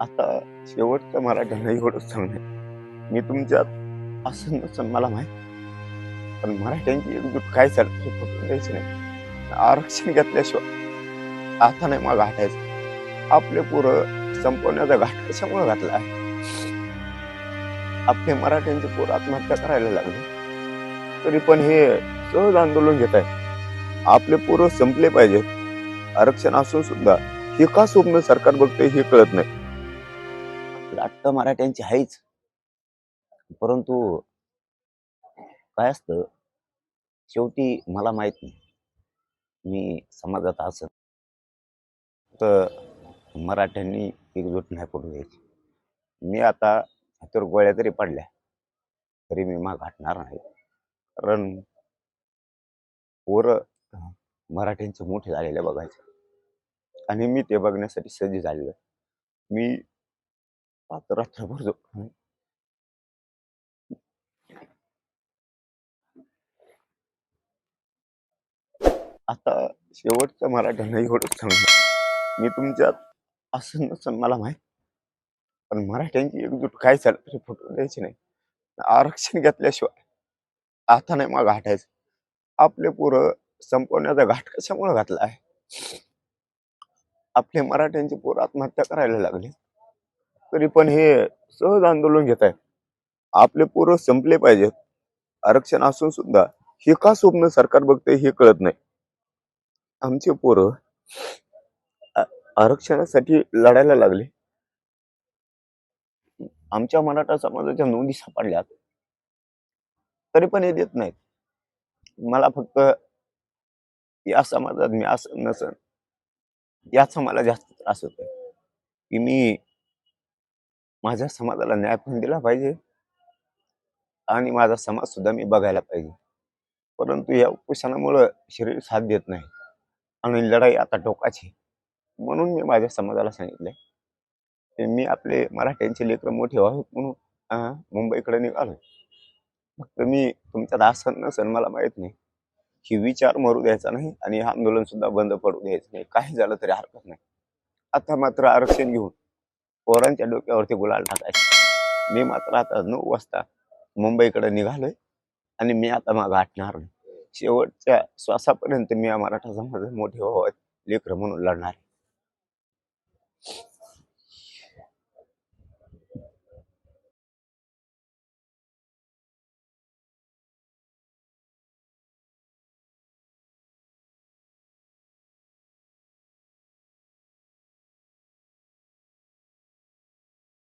आता शेवटचं मराठ्यांना एवढंच सांगणे मी तुमच्यात असं नसन मला माहीत पण मराठ्यांची एकजूट काय चालतं तरी फक्त नाही. आरक्षण घेतल्याशिवाय आता नाही मग गाठायचं आपले पोरं संपवण्याचा घाट कशामुळे घातला आहे? आपले मराठ्यांचे पोरं आत्महत्या करायला लागले. तरी पण हे सहज आंदोलन घेत आहे. आपले पोरं संपले पाहिजेत. आरक्षण असून सुद्धा हे का स्वप्न सरकार बघतंय हे कळत नाही. लाट मराठ्यांची आहेच परंतु काय असतं शेवटी मला माहीत नाही. मी समाजात असत तर मराठ्यांनी एकजूट नाही पडू द्यायची. मी आता हातावर गोळ्या तरी पडल्या तरी मी माग हटणार नाही. कारण पोरं मराठ्यांचे मोठे झालेले बघायचे. आणि मी ते बघण्यासाठी सज्ज झालेलं मी आता रात्रभर झोपलो आता शेवटचं मराठ्यांना एवढंच सांगणार मी तुमच्यात असं नसन मला माहीत पण मराठ्यांची एकजूट काय झालं तरी फुटून द्यायची नाही आरक्षण घेतल्याशिवाय आता नाही मग घाटायचं आपले पोरं संपवण्याचा घाट कशामुळे घातला आहे आपले मराठ्यांचे पोरं आत्महत्या करायला लागले तरी पण हे सहज आंदोलन घेत आहे आपले पोरं संपले पाहिजेत. आरक्षण असून सुद्धा हे का स्वप्न सरकार बघतंय हे कळत नाही. आमचे पोरं आरक्षणासाठी लढायला लागले. आमच्या मराठा समाजाच्या नोंदी सापडल्यात. तरी पण हे देत नाहीत. मला फक्त या समाजात मी असं नसन. याचा मला जास्त त्रास होतोय. की मी माझ्या समाजाला न्याय पण दिला पाहिजे आणि माझा समाज सुद्धा मी बघायला पाहिजे. परंतु या उपोषणामुळं शरीर साथ देत नाही आणि लढाई आता टोकाची म्हणून मी माझ्या समाजाला सांगितलंय की मी आपले मराठ्यांचे लेकरं मोठे व्हावेत म्हणून मुंबईकडे निघालो फक्त मी तुमच्यात आसन नसन मला माहीत नाही. ही विचार मरू द्यायचा नाही आणि आंदोलन सुद्धा बंद पडू द्यायचं नाही. काही झालं तरी हरकत नाही. आता मात्र आरक्षण घेऊन पोरांच्या डोक्यावरती गुलाल टाकायचे मी मात्र आता नऊ वाजता मुंबईकडे निघालोय आणि मी आता मग आटणार नाही शेवटच्या श्वासापर्यंत मी या मराठा समाजात मोठे व्हावं लेकर म्हणून लढणार आहे.